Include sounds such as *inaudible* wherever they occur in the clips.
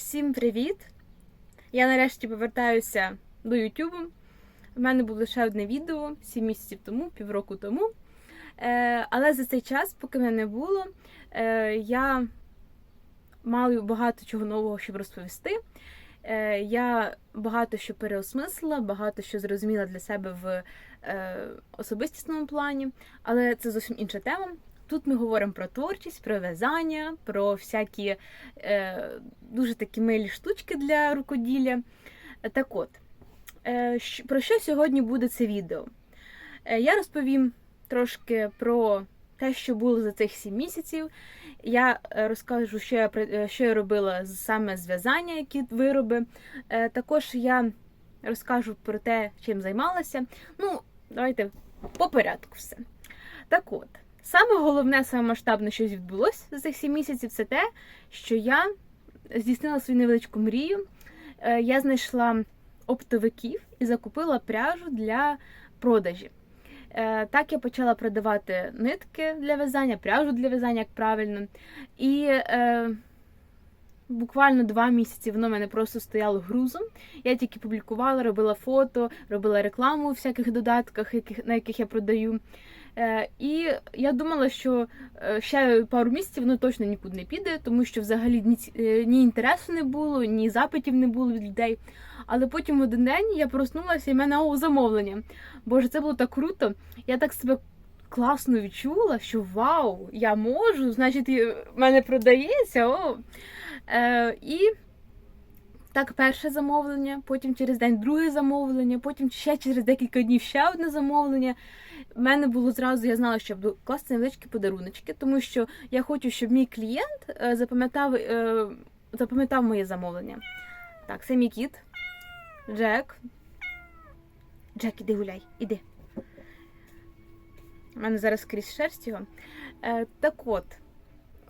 Всім привіт! Я нарешті повертаюся до Ютубу. У мене було лише одне відео 7 місяців тому, півроку тому. Е, але за цей час, поки мене не було, е, я маю багато чого нового, щоб розповісти. Е, я багато що переосмислила, багато що зрозуміла для себе в особистісному плані, але це зовсім інша тема. Тут ми говоримо про творчість, про в'язання, про всякі е, дуже такі милі штучки для рукоділля. Так от, е, про що сьогодні буде це відео? Е, я розповім трошки про те, що було за цих 7 місяців. Я е, розкажу, що я, е, що я робила саме з в'язання, які вироби. Е, також я розкажу про те, чим займалася. Ну, давайте по порядку все. Так от, саме головне, саме масштабне, що відбулося за цих 7 місяців, це те, що я здійснила свою невеличку мрію. Е, Я знайшла оптовиків і закупила пряжу для продажі. Е, Так я почала продавати нитки для в'язання, пряжу для в'язання, як правильно. І е, буквально два місяці воно в мене просто стояло грузом. Я тільки публікувала, робила фото, робила рекламу у всяких додатках, на яких я продаю. Е, і я думала, що е, ще пару місяців воно точно нікуди не піде, тому що взагалі ні, е, ні інтересу не було, ні запитів не було від людей. Але потім один день я проснулася і в мене о, замовлення. Боже, це було так круто. Я так себе класно відчула, що вау, я можу, значить, в мене продається. О. Е, і так, перше замовлення, потім через день друге замовлення, потім ще через декілька днів ще одне замовлення. У мене було зразу, я знала, що я буду класти невеличкі подаруночки, тому що я хочу, щоб мій клієнт е, запам'ятав, е, запам'ятав моє замовлення. Так, це мій кіт. Джек. Джек, іди гуляй, іди. У мене зараз крізь шерсть його. Е, так от.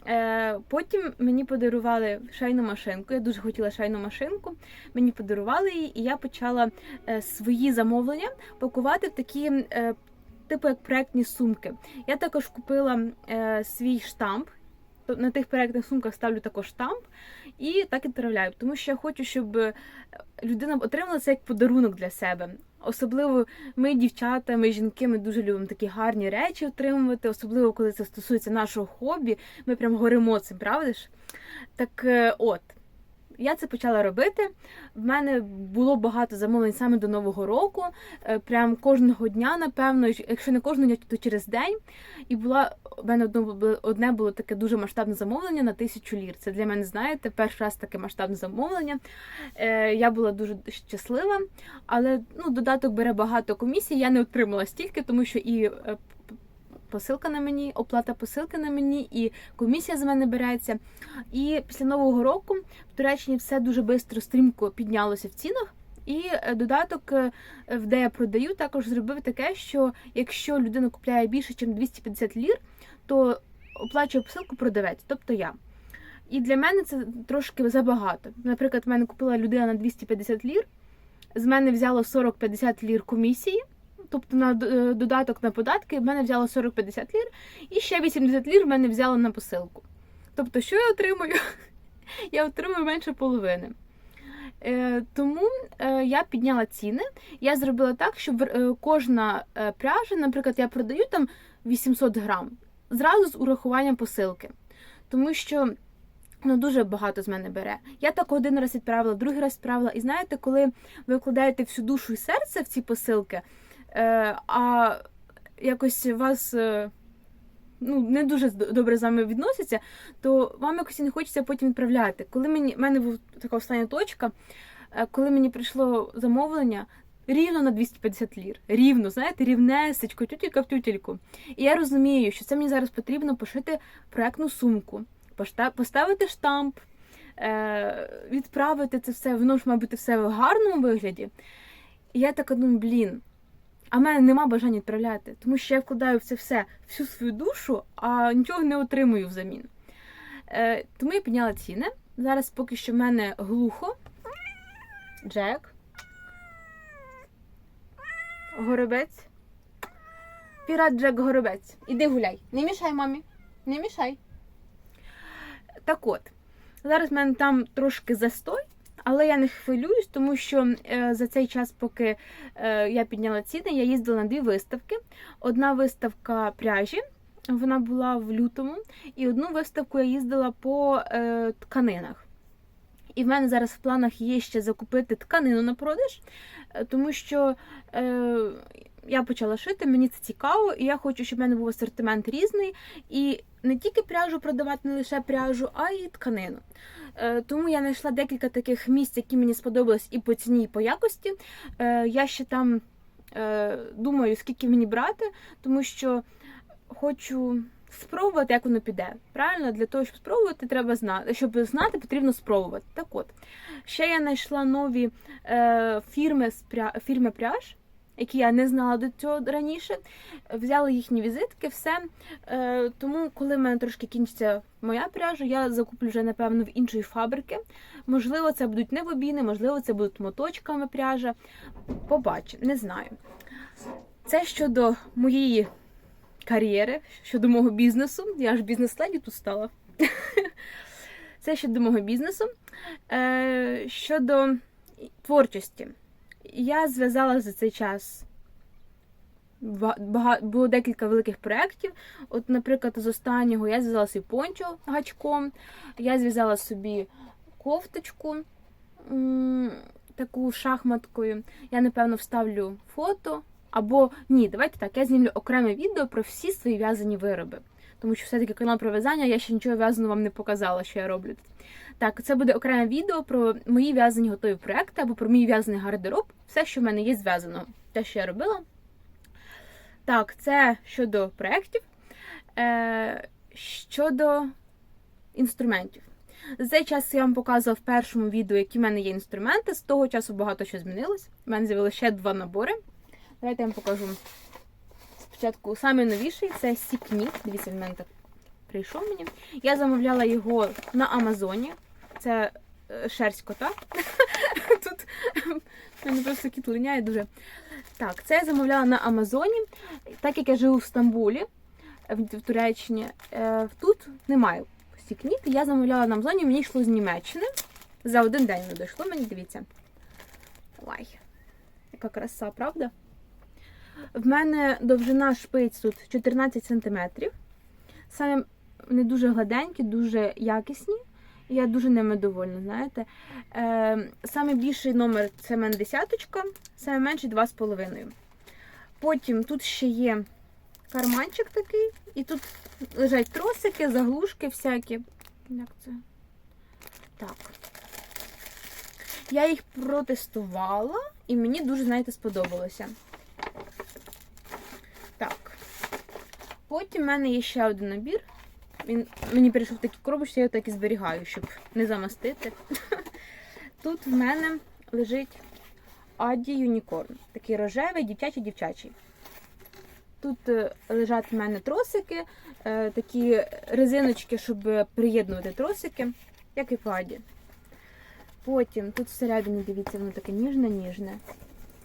Е, потім мені подарували шайну машинку. Я дуже хотіла шайну машинку. Мені подарували її, і я почала е, свої замовлення пакувати в такі, типу як проектні сумки. Я також купила е, свій штамп. На тих проектних сумках ставлю також штамп і так відправляю, тому що я хочу, щоб е, людина отримала це як подарунок для себе. Особливо ми, дівчата, ми жінки, ми дуже любимо такі гарні речі отримувати, особливо коли це стосується нашого хобі. Ми прям горимо цим, правда ж? Так е, от. Я це почала робити. В мене було багато замовлень саме до Нового року. Е, Прям кожного дня, напевно, якщо не кожного дня, то через день. І була в мене одне було таке дуже масштабне замовлення на тисячу лір. Це для мене, знаєте, перший раз таке масштабне замовлення. Е, Я була дуже щаслива, але ну, додаток бере багато комісій. Я не отримала стільки, тому що і е, посилка на мені, оплата посилки на мені, і комісія з мене береться. І після нового року в Туреччині все дуже швидко, стрімко піднялося в цінах. І е, додаток, е, де я продаю, також зробив таке, що якщо людина купляє більше, ніж 250 лір, то оплачує посилку продавець, тобто я. І для мене це трошки забагато. Наприклад, в мене купила людина на 250 лір, з мене взяло 40-50 лір комісії, тобто на е, додаток на податки в мене взяло 40-50 лір, і ще 80 лір в мене взяло на посилку. Тобто, що я отримую? *laughs* Я отримую менше половини. Е, тому е, я підняла ціни. Я зробила так, щоб е, кожна е, пряжа, наприклад, я продаю там 800 грам, зразу з урахуванням посилки. Тому що ну, дуже багато з мене бере. Я так один раз відправила, другий раз відправила. І знаєте, коли ви вкладаєте всю душу і серце в ці посилки, а якось вас. е, Ну, не дуже добре з вами відносяться, то вам якось не хочеться потім відправляти. Коли мені в мене була така остання точка, е, коли мені прийшло замовлення рівно на 250 лір. Рівно, знаєте, рівнесечко, тютелька в тютельку. І я розумію, що це мені зараз потрібно пошити проектну сумку, поставити штамп, е, відправити це все, воно ж має бути все в гарному вигляді. І я така думаю, блін. А в мене нема бажання відправляти, тому що я вкладаю в це все всю свою душу, а нічого не отримую взамін. Е, тому я підняла ціни. Зараз поки що в мене глухо. Джек. Горобець. Пірат Джек Горобець. Іди гуляй. Не мішай, мамі. Не мішай. Так от. Зараз в мене там трошки застой, але я не хвилююсь, тому що е, за цей час, поки е, я підняла ціни, я їздила на дві виставки. Одна виставка пряжі, вона була в лютому, і одну виставку я їздила по е, тканинах. І в мене зараз в планах є ще закупити тканину на продаж, е, тому що е, я почала шити, мені це цікаво, і я хочу, щоб в мене був асортимент різний. І не тільки пряжу продавати, не лише пряжу, а й тканину. Е, Тому я знайшла декілька таких місць, які мені сподобались і по ціні, і по якості. Е, Я ще там е, думаю, скільки мені брати, тому що хочу спробувати, як воно піде. Правильно, для того, щоб спробувати, треба знати. Щоб знати, потрібно спробувати. Так от, ще я знайшла нові е, фірми, фірми пряж. Які я не знала до цього раніше, взяла їхні візитки, все. Е, тому, коли в мене трошки кінчиться моя пряжа, я закуплю вже, напевно, в іншої фабрики. Можливо, це будуть не бобіни, можливо, це будуть моточками пряжа. Побачимо, не знаю. Це щодо моєї кар'єри, щодо мого бізнесу. Я ж бізнес-леді тут стала. *laughs* Це щодо мого бізнесу. Е, щодо творчості. Я зв'язала за цей час було декілька великих проєктів. От, наприклад, з останнього я зв'язала собі пончо гачком, я зв'язала собі кофточку таку шахматкою. Я, напевно, вставлю фото. Або ні, давайте так, я знімлю окреме відео про всі свої в'язані вироби. Тому що все-таки канал про в'язання, я ще нічого в'язаного вам не показала, що я роблю. Так, це буде окреме відео про мої в'язані готові проекти або про мій в'язаний гардероб, все, що в мене є зв'язано, те, що я робила. Так, це щодо проєктів. Е, щодо інструментів. За цей час я вам показувала в першому відео, які в мене є інструменти. З того часу багато що змінилось. У мене з'явилося ще два набори. Давайте я вам покажу. Спочатку самий новіший це Сікні. Дивіться, він мене так прийшов мені. Я замовляла його на Амазоні. Це е, шерсть кота. *laughs* Тут мене просто кіт линяє дуже. Так, це я замовляла на Амазоні. Так як я живу в Стамбулі, в, Туреччині, е, тут немає стікніт. Я замовляла на Амазоні, мені йшло з Німеччини. За один день воно дійшло мені, дивіться. Ой, яка краса, правда? В мене довжина шпиць тут 14 см. Саме вони дуже гладенькі, дуже якісні. Я дуже ними довольна, знаєте. Е, Саме більший номер це мене десяточка, саме менший 2,5. Потім тут ще є карманчик такий, і тут лежать тросики, заглушки всякі. Як це? Так. Я їх протестувала, і мені дуже, знаєте, сподобалося. Так. Потім в мене є ще один набір. Він мені прийшов в такі коробочці, я його так і зберігаю, щоб не замастити. *laughs* Тут в мене лежить Аді Юнікорн. Такий рожевий, дівчачий-дівчачий. Тут е, лежать в мене тросики, е, такі резиночки, щоб приєднувати тросики, як і по Аді. Потім тут всередині, дивіться, воно таке ніжне-ніжне.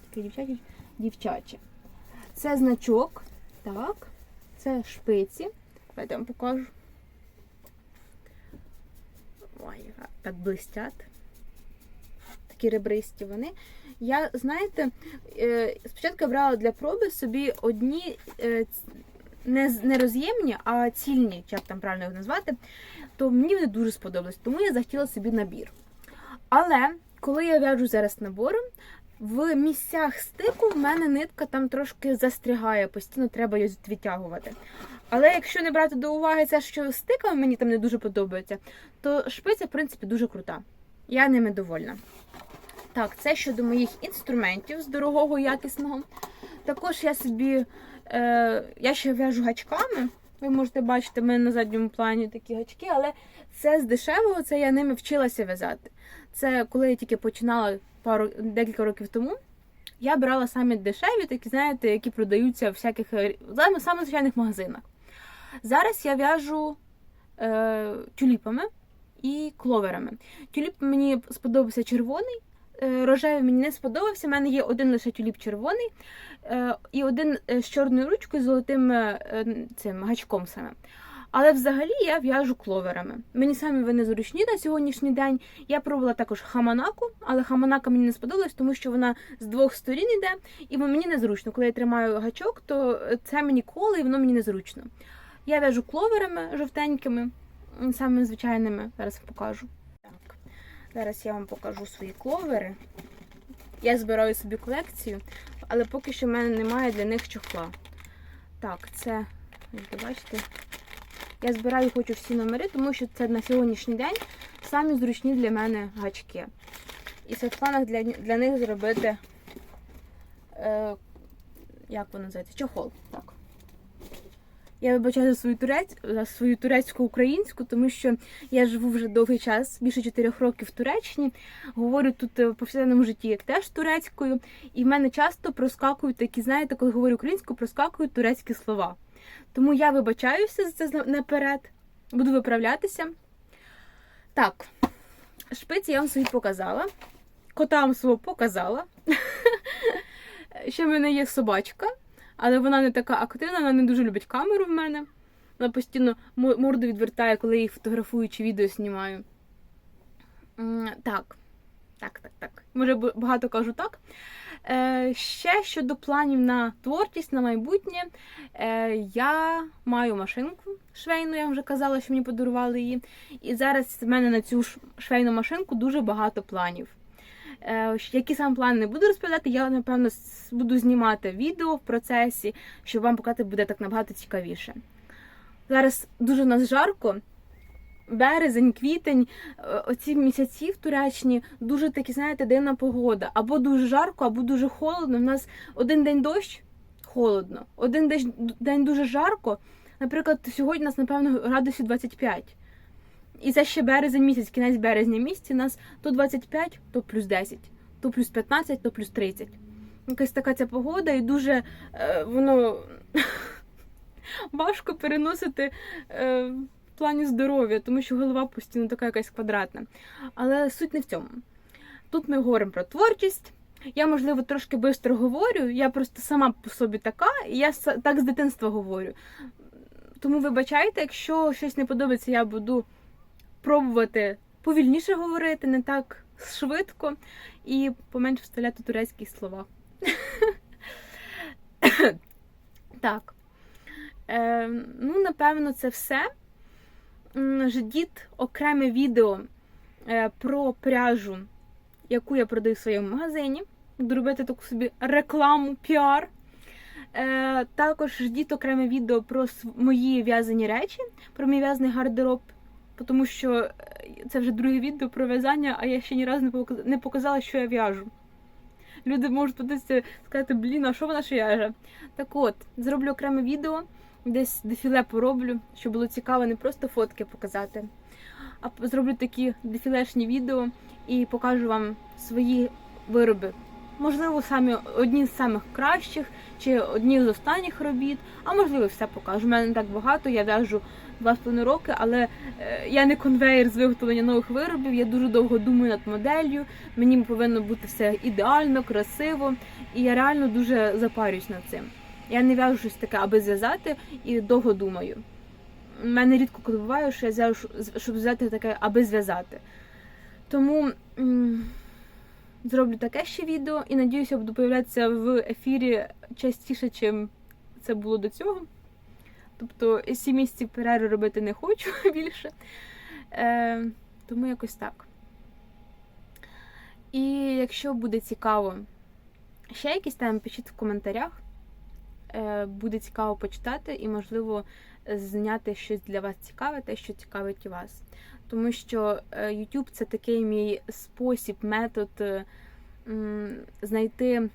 Таке дівчаче, дівчаче. Це значок. Так. Це шпиці. Я вам покажу. Ой, так блистять. Такі ребристі вони. Я, знаєте, е, спочатку брала для проби собі одні е, не, роз'ємні, а цільні, як там правильно їх назвати, то мені вони дуже сподобались, тому я захотіла собі набір. Але коли я в'яжу зараз набором, в місцях стику в мене нитка там трошки застрягає, постійно треба її відтягувати. Але якщо не брати до уваги це, що стиками мені там не дуже подобається, то шпиця, в принципі, дуже крута. Я ними довольна. Так, це щодо моїх інструментів з дорогого, якісного. Також я собі е, я ще в'яжу гачками. Ви можете бачити, в мене на задньому плані такі гачки, але це з дешевого, це я ними вчилася в'язати. Це коли я тільки починала пару декілька років тому. Я брала самі дешеві, такі, знаєте, які продаються в всяких саме звичайних магазинах. Зараз я в'яжу е, тюліпами і кловерами. Тюліп мені сподобався червоний, е, рожевий мені не сподобався. У мене є один лише тюліп червоний е, і один з чорною ручкою з золотим е, цим гачком саме. Але взагалі я в'яжу кловерами. Мені самі вони зручні на сьогоднішній день. Я пробувала також хаманаку, але хаманака мені не сподобалась, тому що вона з двох сторін йде, і мені незручно. Коли я тримаю гачок, то це мені коле, і воно мені незручно. Я в'яжу кловерами жовтенькими, самими звичайними. Зараз покажу. Так, зараз я вам покажу свої кловери. Я збираю собі колекцію, але поки що в мене немає для них чохла. Так, це, як бачите, я збираю хочу всі номери, тому що це на сьогоднішній день самі зручні для мене гачки. І в планах для, для них зробити, е, як воно називається, чохол. Так. Я вибачаю за свою турець, за свою турецьку-українську, тому що я живу вже довгий час, більше 4 років в Туреччині. Говорю тут е, в повсякденному житті як теж турецькою, і в мене часто проскакують такі, знаєте, коли говорю українською, проскакують турецькі слова. Тому я вибачаюся за це наперед, буду виправлятися. Так, шпиці я вам свої показала. Кота вам свого показала. *laughs* Ще в мене є собачка, але вона не така активна, вона не дуже любить камеру в мене. Вона постійно морду відвертає, коли я їх фотографую чи відео знімаю. Так, так, так, так. Може, багато кажу так. Е, ще щодо планів на творчість, на майбутнє, е, я маю машинку швейну, я вже казала, що мені подарували її. І зараз в мене на цю швейну машинку дуже багато планів. Е, які саме плани не буду розповідати, я напевно буду знімати відео в процесі, щоб вам показати буде так набагато цікавіше. Зараз дуже в нас жарко. Березень, квітень, е, оці місяці в Туреччині дуже такі, знаєте, дивна погода. Або дуже жарко, або дуже холодно. У нас один день дощ холодно, один день, дуже жарко. Наприклад, сьогодні у нас, напевно, градусів 25. І це ще березень місяць, кінець березня місяці, у нас то 25, то плюс 10, то плюс 15, то плюс 30. Якась така ця погода, і дуже е, воно *laughs* важко переносити е, плані здоров'я, тому що голова постійно така якась квадратна. Але суть не в цьому. Тут ми говоримо про творчість. Я, можливо, трошки швидко говорю, я просто сама по собі така, і я так з дитинства говорю. Тому вибачайте, якщо щось не подобається, я буду пробувати повільніше говорити, не так швидко, і поменше вставляти турецькі слова. *laughs* Так. Е, ну, напевно, це все. Ждіть окреме відео е, про пряжу, яку я продаю в своєму магазині. Буду робити таку собі рекламу, піар. Е, також ждіть окреме відео про мої в'язані речі, про мій в'язаний гардероб, тому що е, це вже друге відео про в'язання, а я ще ні разу не показала, що я в'яжу. Люди можуть подивитися сказати, блін, а що вона ще в'яже? Так от, зроблю окреме відео, десь дефіле пороблю, щоб було цікаво не просто фотки показати, а зроблю такі дефілешні відео і покажу вам свої вироби. Можливо, самі одні з самих кращих чи одні з останніх робіт, а можливо, все покажу. У мене не так багато, я в'яжу два з половиною роки, але е, я не конвейер з виготовлення нових виробів. Я дуже довго думаю над моделлю. Мені повинно бути все ідеально, красиво, і я реально дуже запарююсь над цим. Я не в'яжу щось таке, аби зв'язати, і довго думаю. У мене рідко коли буває, що я зв'яжу, щоб взяти таке, аби зв'язати. Тому зроблю таке ще відео і надіюся, буду появлятися в ефірі частіше, чим це було до цього. Тобто сім місяців перерви робити не хочу *laughs* більше. Е, тому якось так. І якщо буде цікаво, ще якісь там пишіть в коментарях. Е, буде цікаво почитати і, можливо, зняти щось для вас цікаве, те, що цікавить вас. Тому що е, YouTube це такий мій спосіб, метод е, знайти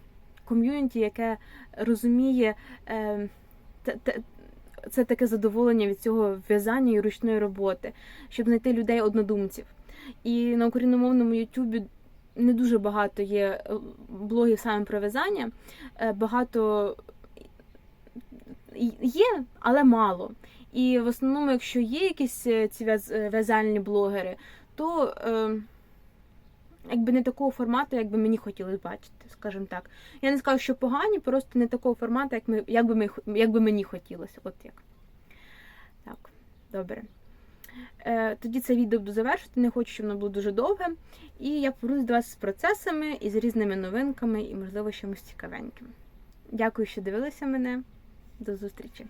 ком'юніті, яке розуміє це таке задоволення від цього в'язання і ручної роботи, щоб знайти людей однодумців. І на україномовному Ютубі не дуже багато є блогів саме про в'язання. Багато є, але мало. І в основному, якщо є якісь е, ці е, в'язальні блогери, то е, якби не такого формату, як би мені хотілося бачити, скажімо так. Я не скажу, що погані, просто не такого формату, як, ми, як, би, ми, як би мені хотілося. От як. Так. Добре. Е, тоді це відео буду завершити, не хочу, щоб воно було дуже довге. І я повернусь до вас з процесами і з різними новинками, і, можливо, чимось цікавеньким. Дякую, що дивилися мене. До зустрічі!